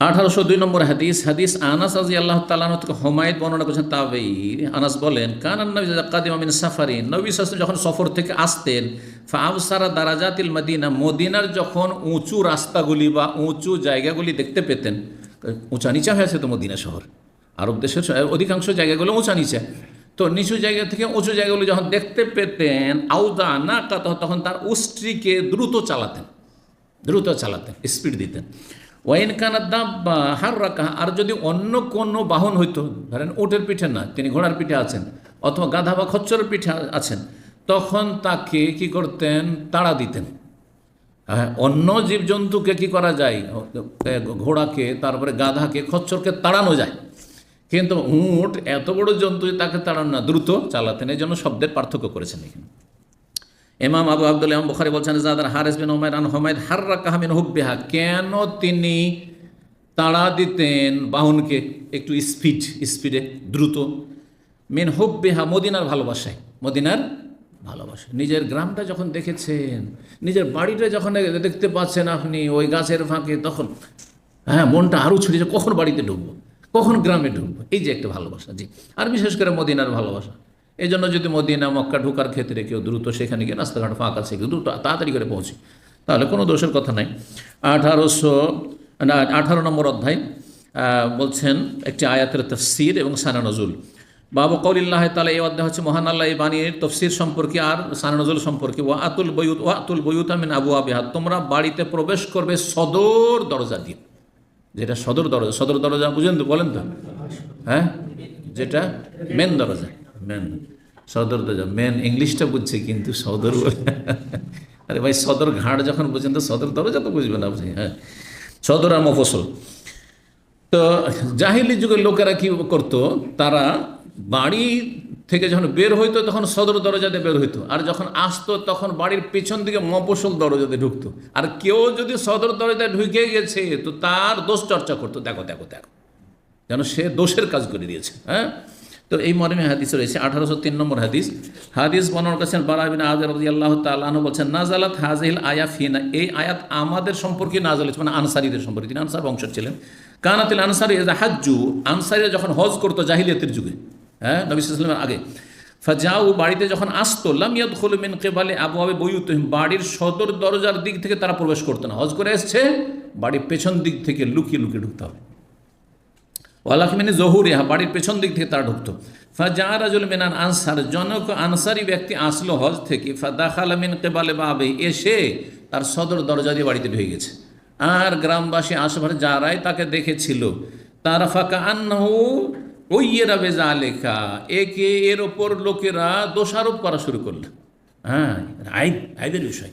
আঠারোশো দুই নম্বর হাদিস হাদিস আনাস আজি আল্লাহ তালাহ থেকে হোমায়দ বর্ণনা করেছেন তাবেই আনাস বলেন, কানান নবী কাদিম আমিন সাফারি নবী সাসম যখন সফর থেকে আসতেন ফাউসারা দারাজাতিল মদিনা। মদিনার যখন উঁচু রাস্তাগুলি বা উঁচু জায়গাগুলি দেখতে পেতেন, উঁচা নিচা হয়েছে তো মদিনা শহর। আরব দেশের অধিকাংশ জায়গাগুলো উঁচা নিচা। তো নিচু জায়গা থেকে উঁচু জায়গাগুলো যখন দেখতে পেতেন, আউদা না তখন তার উষ্ট্রিকে দ্রুত চালাতেন দ্রুত চালাতেন, স্পিড দিতেন। ওয়াইন কানা হার রাখা আর যদি অন্য কোনো বাহন হইতো, ধরেন উটের পিঠে না, তিনি ঘোড়ার পিঠে আছেন, অথবা গাধা বা খচ্চরের পিঠে আছেন, তখন তাকে কি করতেন? তাড়া দিতেন। হ্যাঁ অন্য জীবজন্তুকে কি করা যায়? ঘোড়াকে, তারপরে গাধাকে, খচ্চরকে তাড়ানো যায়। কিন্তু উঁট এত বড় জন্তু তাকে তাড়ানো না, দ্রুত চালাতেন এই জন্য শব্দের পার্থক্য করেছেন এখানে। ইমাম আবু আব্দুল ইমাম বুখারি বলছেন, জাদার হারেস বিন ওমায় আন হোমায়দ হার্রা কাহামিন হুব্বিহা কেন তিনি তাড়া দিতেন বাহনকে একটু স্পিড, স্পিডে, দ্রুত? মেন হুব্বিহা মদিনার ভালোবাসায়, মদিনার ভালোবাসা নিজের গ্রামটা যখন দেখেছেন, নিজের বাড়িটা যখন দেখতে পাচ্ছেন আপনি, ওই গাছের ফাঁকে, তখন হ্যাঁ মনটা আরও ছড়িয়েছে কখন বাড়িতে ঢুকবো? কখন গ্রামে ঢুকবো? এই যে একটা ভালোবাসা, জি। আর বিশেষ করে মদিনার ভালোবাসা। এই জন্য যদি মদিনা, মক্কা ঢোকার ক্ষেত্রে কেউ দ্রুত সেখানে গিয়ে রাস্তাঘাট ফাঁকা কেউ দ্রুত তাড়াতাড়ি করে পৌঁছে, তাহলে কোনো দোষের কথা নাই। আঠারোশো, না, আঠারো নম্বর অধ্যায় বলছেন একটি আয়াতের তফসির এবং সানা নজুল। বাবু কৌলিল্লাহ তালা এই অধ্যায় হচ্ছে মহান আল্লাহ, এই বাণীর তফসির সম্পর্কে আর সানা নজুল সম্পর্কে। ও আতুল বৈউত ও আতুল বৈউত আমিন আবু আবিহাত তোমরা বাড়িতে প্রবেশ করবে সদর দরজা দিয়ে। যেটা সদর দরজা সদর দরজা বুঝেন তো, বলেন তো। হ্যাঁ? যেটা মেন দরজা। মেন সদর দরজা মেন ইংলিশটা বুঝছে কিন্তু সদর আরে ভাই সদর ঘাট যখন বুঝছেন তো সদর দরজা তো বুঝবে না বুঝি হ্যাঁ। সদর আর মফসল তো জাহিলি যুগের লোকেরা কি করতো? তারা বাড়ি থেকে যখন বের হইতো তখন সদর দরজাতে বের হইতো। আর যখন আসতো তখন বাড়ির পেছন দিকে মফসল দরজাতে ঢুকতো। আর কেউ যদি সদর দরজায় ঢুকে গেছে তো তার দোষ চর্চা করতো। দেখো দেখো দেখো। যেন সে দোষের কাজ করে দিয়েছে হ্যাঁ। তো এই মর্মে হাদিস রয়েছে আঠারোশো তিন নম্বর হাদিস। হাদিস বর্ণনা করেছেন বারাবিন আজর আল্লাহ তালু বলছেন, নাজালাত হাজিল আয়া ফিনা এই আয়াত আমাদের সম্পর্কে নাজাল মানে আনসারিদের সম্পর্কে। তিনি আনসার বংশ ছিলেন। কানাতিল আনসারি হাজ্জু, আনসারিরা যখন হজ করতো জাহিলিয়াতের যুগে হ্যাঁ নবী আগে। ফাজাউ, বাড়িতে যখন আসতো লামিয়াদ খুলমিন কেবালে আবু আবে বইউত বাড়ির সদর দরজার দিক থেকে তারা প্রবেশ করতো না। হজ করে এসছে, বাড়ির পেছন দিক থেকে লুকিয়ে লুকিয়ে ঢুকতে হবে। ওয়ালাকিমিনী জহুরিহা বাড়ির পেছন দিক থেকে তারা ঢুকতো। ফাজা রাজুল মিনান আনসার, জনক আনসারি ব্যক্তি আসলো হজ থেকে ফাদাখালামিন কেবালে বাবে, এসে তার সদর দরজা দিয়ে বাড়িতে ঢুকে গেছে। আর গ্রামবাসী আশেপাশে যারাই তাকে দেখেছিল, তারা ফাঁকা আন্নাহু ওইয়েরা বেজা লেখা একে এর ওপর লোকেরা দোষারোপ করা শুরু করল। হ্যাঁ আইন আইনের বিষয়।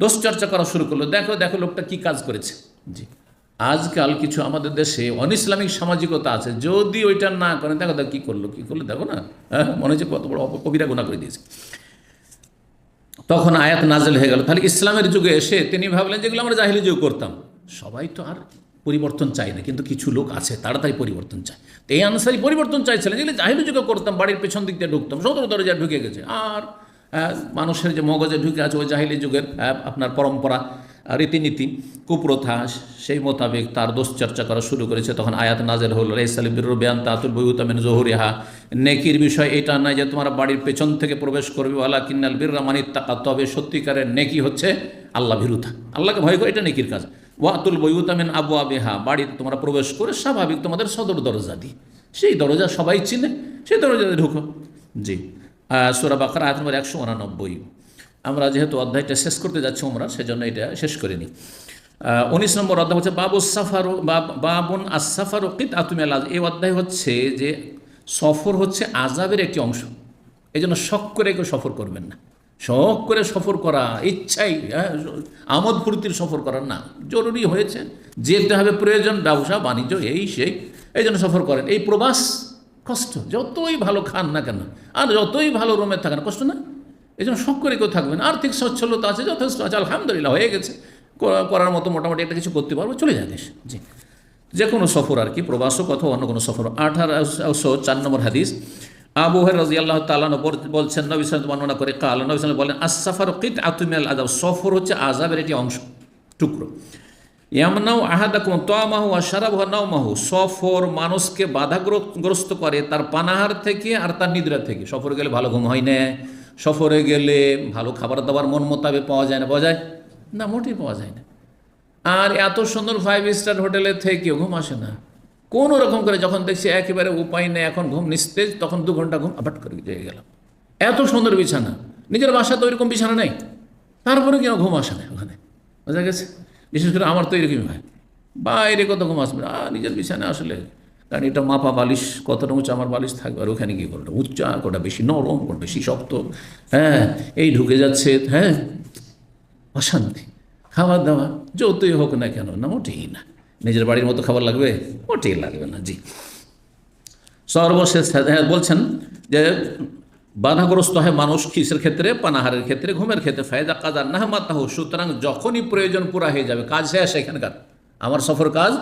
দোষ চর্চা করা শুরু করল। দেখো দেখো লোকটা কি কাজ করেছে। জি। আজকাল কিছু আমাদের দেশে অন ইসলামিক সামাজিকতা আছে। যদি ওইটা না করেন দেখো দেখো কী করল কী করল, দেখো না হ্যাঁ মনে হচ্ছে কত বড় অপকবিরা গুণা করে দিয়েছে। তখন আয়াত নাজেল হয়ে গেল। তাহলে ইসলামের যুগে এসে তিনি ভাবলেন যেগুলো আমরা জাহিলি যুগ করতাম। সবাই তো আর পরিবর্তন চাই না, কিন্তু কিছু লোক আছে তাড়াতাড়ি পরিবর্তন চায়। তো এই অনুসারী পরিবর্তন চাইছিলেন যেগুলো জাহিলি যুগে করতাম, বাড়ির পেছন দিক দিয়ে ঢুকতাম, সদর দরজা ঢুকে গেছে। আর মানুষের যে মগজে ঢুকে আছে ওই জাহিলি যুগের আপনার পরম্পরা। রীতিনীতি, কুপ্রথা সেই মোতাবেক তার দোষ চর্চা করা শুরু করেছে। তখন আয়াত নাজের হল রেসালি বির বেয়ান তাতুল বইউতামিন জহুরিহা। নেকির বিষয় এটা নয় যে তোমার বাড়ির পেছন থেকে প্রবেশ করবে আল্লাহ কিন্নাল বিররা মানিত তাকা তবে সত্যিকারের নেকি হচ্ছে আল্লাহ ভীরুতা আল্লাহকে ভয় করে এটা নেকির কাজ। ওয়াতুল বইউতামিন আবু আবেহা বাড়িতে তোমরা প্রবেশ করে স্বাভাবিক তোমাদের সদর দরজা দিই সেই দরজা সবাই চিনে, সেই দরজাতে ঢুকো। জি সুরা আয়াত নম্বর একশো উনানব্বই। আমরা যেহেতু অধ্যায়টা শেষ করতে যাচ্ছি আমরা সেজন্য এটা শেষ করিনি। উনিশ নম্বর অধ্যায় হচ্ছে বাবু সাফারো বাবুন আসাফার কিত আতুমি আল্লাহ এই অধ্যায় হচ্ছে যে সফর হচ্ছে আজাবের একটি অংশ। এই জন্য শখ করে কেউ সফর করবেন না। শখ করে সফর করা, ইচ্ছাই হ্যাঁ আমোদ ফুর্তির সফর করার না। জরুরি হয়েছে, যেতে হবে প্রয়োজন, ব্যবসা, বাণিজ্য, এই সেই। এই জন্য সফর করেন। এই প্রবাস কষ্ট, যতই ভালো খান না কেন, আর যতই ভালো রুমে থাকেন, কষ্ট না? এই জন্য শখ করে কেউ থাকবেন আর্থিক সচ্ছলতা আছে, যথেষ্ট আছে, আলহামদুলিল্লাহ, হয়ে গেছে। করার মতো মোটামুটি একটা কিছু করতে পারব, চলে যায় দেশ জি। যে কোনো সফর আর কি, প্রবাসক অথবা অন্য কোনো সফর। আঠারোশো চার নম্বর হাদিস। আবু হের রাজি আল্লাহ তালান বলছেন, নবী বর্ণনা করে, কাল নবী বলেন আসাফার কিত আতুমিয়াল আজাব সফর হচ্ছে আজাবের একটি অংশ, টুকরো। ইয়ামনাও আহাদাকুম তোয়ামাহু আশারাবহ নাওমাহু। সফর মানুষকে বাধাগ্রস্ত করে, তার পানাহার থেকে আর তার নিদ্রা থেকে। সফরে গেলে ভালো ঘুম হয় না। সফরে গেলে ভালো খাবার দাবার মন মোতাবেক পাওয়া যায় না, পাওয়া যায়? না, মোটেই পাওয়া যায় না। আর এত সুন্দর ফাইভ স্টার হোটেলে থেকেও ঘুম আসে না। কোনো রকম করে যখন দেখছি একেবারে উপায় নেই, এখন ঘুম নিস্তেজ, তখন দু ঘণ্টা ঘুম আবাট করে জেগে গেলাম। এত সুন্দর বিছানা। নিজের বাসা তো ওইরকম বিছানা নেই। তারপরে কেন ঘুম আসে না ওখানে? বোঝা গেছে? বিশেষ করে আমার তো এরকমই হয়। বাইরে কত ঘুম আসবে? আর নিজের বিছানা আসলে কারণ এটা মাপা বালিশ কতটা উঁচু আমার বালিশ থাকবে আর ওখানে গিয়ে কোনটা উচ্চা কোনটা বেশি নরম কোনটা বেশি শক্ত হ্যাঁ এই ঢুকে যাচ্ছে হ্যাঁ অশান্তি খাবার দাবার যতই হোক না কেন না মোটেই না নিজের বাড়ির মতো খাবার লাগবে মোটেই লাগবে না জি। সর্বশেষ হ্যাঁ, বলছেন যে বাধাগ্রস্ত হয় মানুষ কিসের ক্ষেত্রে? পানাহারের ক্ষেত্রে ঘুমের ক্ষেত্রে ফায়দা কাজার নাহমাতাহ সুতরাং যখনই প্রয়োজন পুরা হয়ে যাবে কাজ শেষ এখানকার আমার সফর কাজ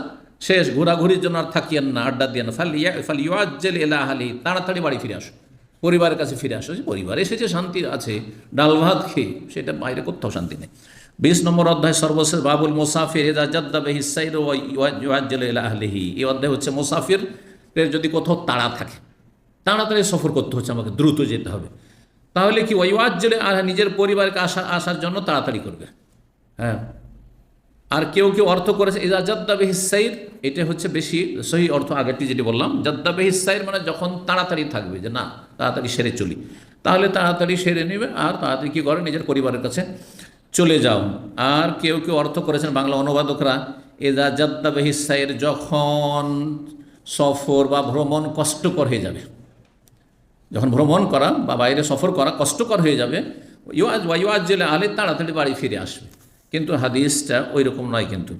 শেষ ঘোরাঘুরির জন্য আর থাকিয়েন না, আড্ডা দিয়ে না। ফালি ইয়াজ্জেল এলাহালি তাড়াতাড়ি বাড়ি ফিরে আসো। পরিবারের কাছে ফিরে আসো। যে পরিবার এসেছে শান্তি আছে, ডাল ভাত খেয়ে, সেটা বাইরে কোথাও শান্তি নেই। বিশ নম্বর অধ্যায়, সর্বশেষ বাবুল মুসাফির এদা জাদ্দাবে হিসাইর ওয়াজ্জেল এলাহলিহি এই অধ্যায় হচ্ছে মুসাফির যদি কোথাও তাড়া থাকে। তাড়াতাড়ি সফর করতে হচ্ছে, আমাকে দ্রুত যেতে হবে। তাহলে কি ওয়াজ্জেলে আর নিজের পরিবারকে আসা আসার জন্য তাড়াতাড়ি করবে? হ্যাঁ। আর কেউ কেউ অর্থ করেছে এজা জাদ্দাবে হিসাইর এটা হচ্ছে বেশি সহি অর্থ আগেরটি যেটি বললাম। জাদ্দাবে হিসাইর মানে যখন তাড়াতাড়ি থাকবে, যে না, তাড়াতাড়ি সেরে চলি। তাহলে তাড়াতাড়ি সেরে নেবে আর তাড়াতাড়ি কী করে? নিজের পরিবারের কাছে চলে যাও। আর কেউ কেউ অর্থ করেছেন বাংলা অনুবাদকরা এজা জাদ্দাবে হিসাইর যখন সফর বা ভ্রমণ কষ্টকর হয়ে যাবে। যখন ভ্রমণ করা বা বাইরে সফর করা কষ্টকর হয়ে যাবে, ইউ আজ ইউয়াজ ওয়াইওয়াজ জেলে আলে তাড়াতাড়ি বাড়ি ফিরে আসবে। কিন্তু হাদিসটা ওই রকম নয় কিন্তু।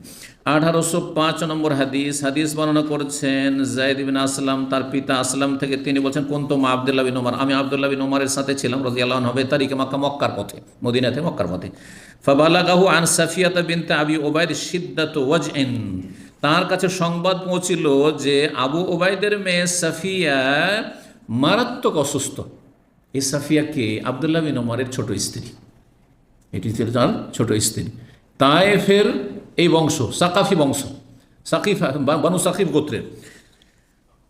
আঠারোশো পাঁচ নম্বর হাদিস হাদিস বর্ণনা করছেন জায়দ বিন আসলাম, তার পিতা আসলাম থেকে তিনি বলছেন কোন তো মা আবদুল্লাহ বিন ওমর আমি আবদুল্লাহ বিন ওমরের সাথে ছিলাম রাজি আল্লাহ হবে তারিখে মাক্কা, মক্কার পথে, মদিনাতে, মক্কার পথে। ফাবালাগাহু আন সাফিয়াতা বিনতে আবি ওবাইদ সিদ্দাত ওয়াজ তার কাছে সংবাদ পৌঁছিল যে আবু ওবায়দের মেয়ে সাফিয়া মারাত্মক অসুস্থ। এই সাফিয়াকে আবদুল্লাহ বিন ওমরের ছোট স্ত্রী। এটি ছিল তার ছোট স্ত্রী। তায়েফের এই বংশ, সাকাফি বংশ, সাকিফ বানু সাকিব গোত্রের।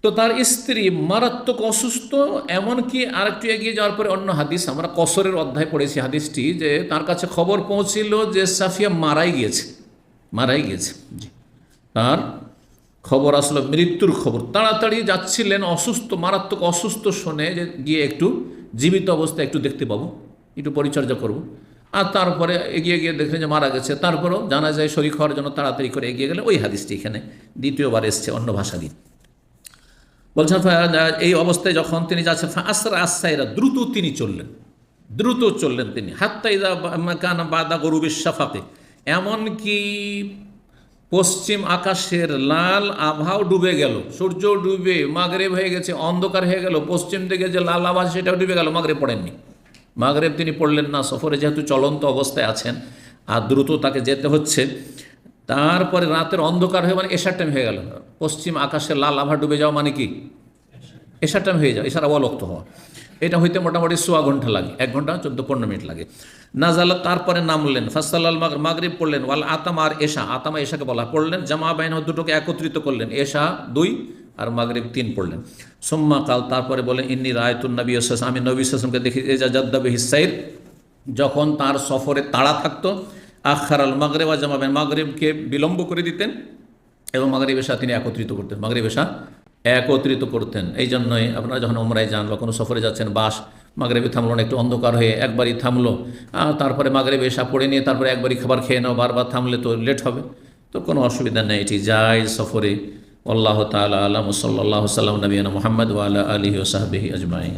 তো তার স্ত্রী মারাত্মক অসুস্থ, এমনকি আরেকটু এগিয়ে যাওয়ার পরে অন্য হাদিস, আমরা কসরের অধ্যায় পড়েছি হাদিসটি, যে তার কাছে খবর পৌঁছিল যে সাফিয়া মারাই গিয়েছে। মারাই গিয়েছে তার খবর আসলো, মৃত্যুর খবর। তাড়াতাড়ি যাচ্ছিলেন, অসুস্থ, মারাত্মক অসুস্থ শুনে যে গিয়ে একটু জীবিত অবস্থায় একটু দেখতে পাবো, একটু পরিচর্যা করব। আর তারপরে এগিয়ে গিয়ে দেখলেন যে মারা গেছে। তারপরেও জানা যায় শরীর হওয়ার জন্য তাড়াতাড়ি করে এগিয়ে গেলে ওই হাদিসটি এখানে দ্বিতীয়বার এসছে অন্য ভাষা দিয়ে বলছেন এই অবস্থায় যখন তিনি যাচ্ছেন আসরা আসাইরা দ্রুত তিনি চললেন। দ্রুত চললেন তিনি। হাত্তাইদা কান বাদা গরুবের সাফাতে এমনকি পশ্চিম আকাশের লাল আভাও ডুবে গেল। সূর্য ডুবে, মাগরেব হয়ে গেছে, অন্ধকার হয়ে গেল। পশ্চিম দিকে যে লাল আভা সেটাও ডুবে গেল, মাগরেব পড়েননি। মাগরেব তিনি পড়লেন না, সফরে যেহেতু চলন্ত অবস্থায় আছেন, আর দ্রুত তাকে যেতে হচ্ছে, তারপরে রাতের অন্ধকার হয়ে মানে এশার টাইম হয়ে গেল। পশ্চিম আকাশে লাল আভা ডুবে যাওয়া মানে কি? এশার টাইম হয়ে যায় এশার অবলক্ত হওয়া। এটা হইতে মোটামুটি সোয়া ঘণ্টা লাগে, এক ঘণ্টা, চোদ্দ, পনেরো মিনিট লাগে। নাজালা তারপরে নামলেন ফাসাল মাগ মাগরিব পড়লেন, ওয়াল আতামা আর এশা, আতামা এশাকে বলা, পড়লেন, জামা বাইন দুটোকে একত্রিত করলেন, এশা দুই আর মাগরিব তিন পড়লেন। সোম্মা কাল তারপরে বলেন, ইন্নি রায়তুন নবী ওসাস আমি নবী সাসমকে দেখি এজা জাদ্দাবে হিসাইর যখন তার সফরে তাড়া থাকতো আখার আল মাগরেব আর জামাবেন মাগরেবকে বিলম্ব করে দিতেন এবং মাগরিব এশা তিনি একত্রিত করতেন। মাগরিব এশা একত্রিত করতেন। এই জন্যই আপনারা যখন ওমরায় যান বা কোনো সফরে যাচ্ছেন, বাস মাগরেবে থামলো না, একটু অন্ধকার হয়ে একবারই থামলো। তারপরে মাগরেব এসা পড়ে নিয়ে তারপরে একবারই খাবার খেয়ে নাও, বারবার থামলে তো লেট হবে। তো কোনো অসুবিধা নেই, এটি যায় সফরে। والله تعالى أعلم وصلى الله وسلم نبينا محمد وعلى آله وصحبه أجمعين.